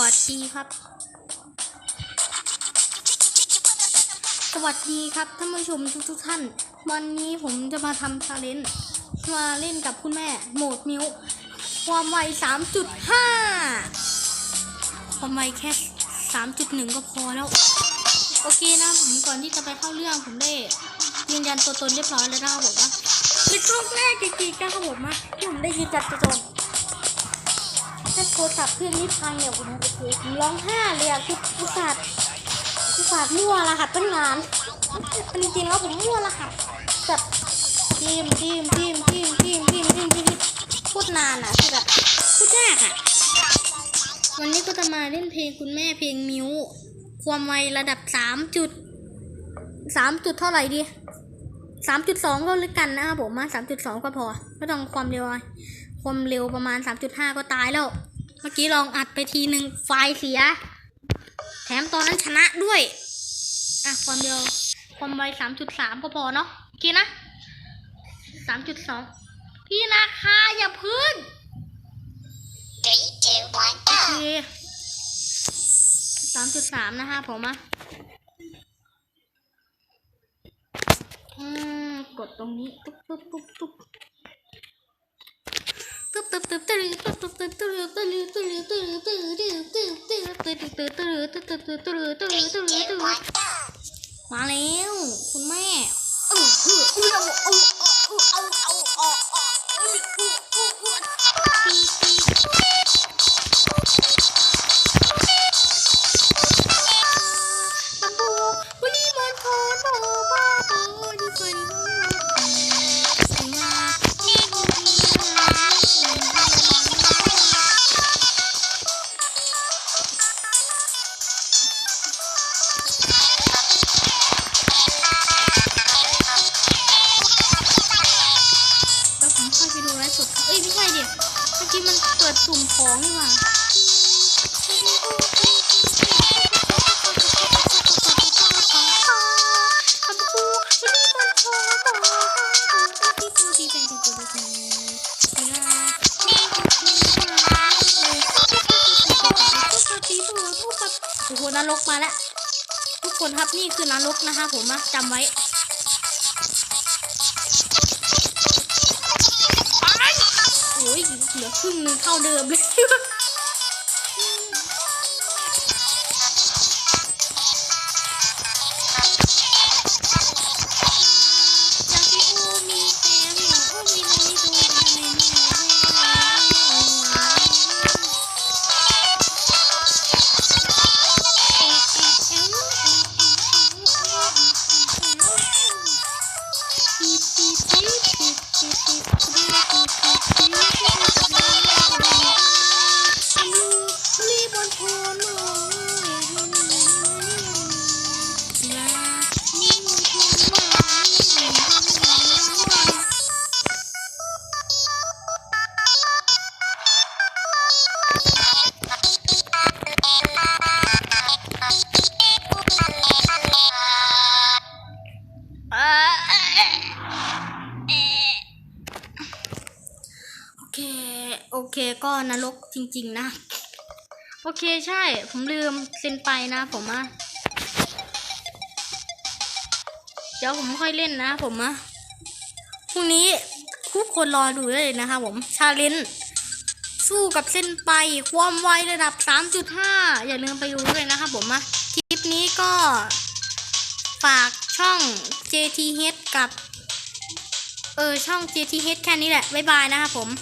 วัสดีครับ สวัสดีครับท่านผู้ชมทุกท,ท่าน วันนี้ผมจะมาทำชาเลนจ์มาเล่นกับคุณแม่โหมดมิวความไว 3.5 ความไวแค่ 3.1 ก็พอแล้ว โอเคนะผมก่อนที่จะไปเข้าเรื่องผมได้ยืนยันตัวตนเรียบร้อยแล้วนะคบผมว่าในช่วงแรกจะกี่ก็ครับผมนะผมได้ยืนยันตัวตน ถ้าโทรศัพท์เครื่องนี้พังเนี่ยคุณผมผมร้องห้าเลยอะคือกูศาสตร์กูศาสมั่วรหัสตั้งนานเป็นจริงแล้วผมมั่วรหัสแบจิ้มจิ้มจิ้มจิ้มจิ้มจิ้มทีมทีมพูดนานอะคือแบบพูดยากอะ วันนี้ก็จะมาเล่นเพลงคุณแม่เพลงมิวความไวระดับสามจุดสามจุดเท่าไหร่ดีสามจุดสองก็ลึกกันนะครับผมมาสามจุดสองก็พอ ไม่ต้องความเร็วอะไร ความเร็วประมาณ 3.5 ก็ตายแล้ว เมื่อกี้ลองอัดไปทีหนึ่งไฟเสีย แถมตอนนั้นชนะด้วย อะ ความเร็ว ความไว 3.3 ก็พอเนาะโอเคนะ 3.2 พี่นาคาอย่าพื้นโอเค3.3 นะคะผมอะอืะกดตรงนี้ ตุ๊บตุ๊บตุ๊บตุ๊บ มาแล้ว คุณแม่ อกี้มันเปิดสุ่มของนี่หว่าโอ้โหนรกมาแล้ว ทุกคนครับนี่คือนรกนะคะผมจำไว้ รึ่งนึงเท่าเดิมเลย โอเคโอเค ก็นรกจริง ๆ นะ โอเคใช่ ผมลืมเซ็นไปนะผมอะเดี๋ยวผมค่อยเล่นนะผมอะพรุ่งนี้ทุกคนรอดูได้เลยนะคะผม ชาเลนจ์สู้กับเส้นไป ความไวระดับ 3.5 อย่าลืมไปดูด้วยนะคะผมอะคลิปนี้ก็ฝากช่อง JTH กับ เออ ช่อง JTH แค่นี้แหละ บ๊ายบายนะคะผม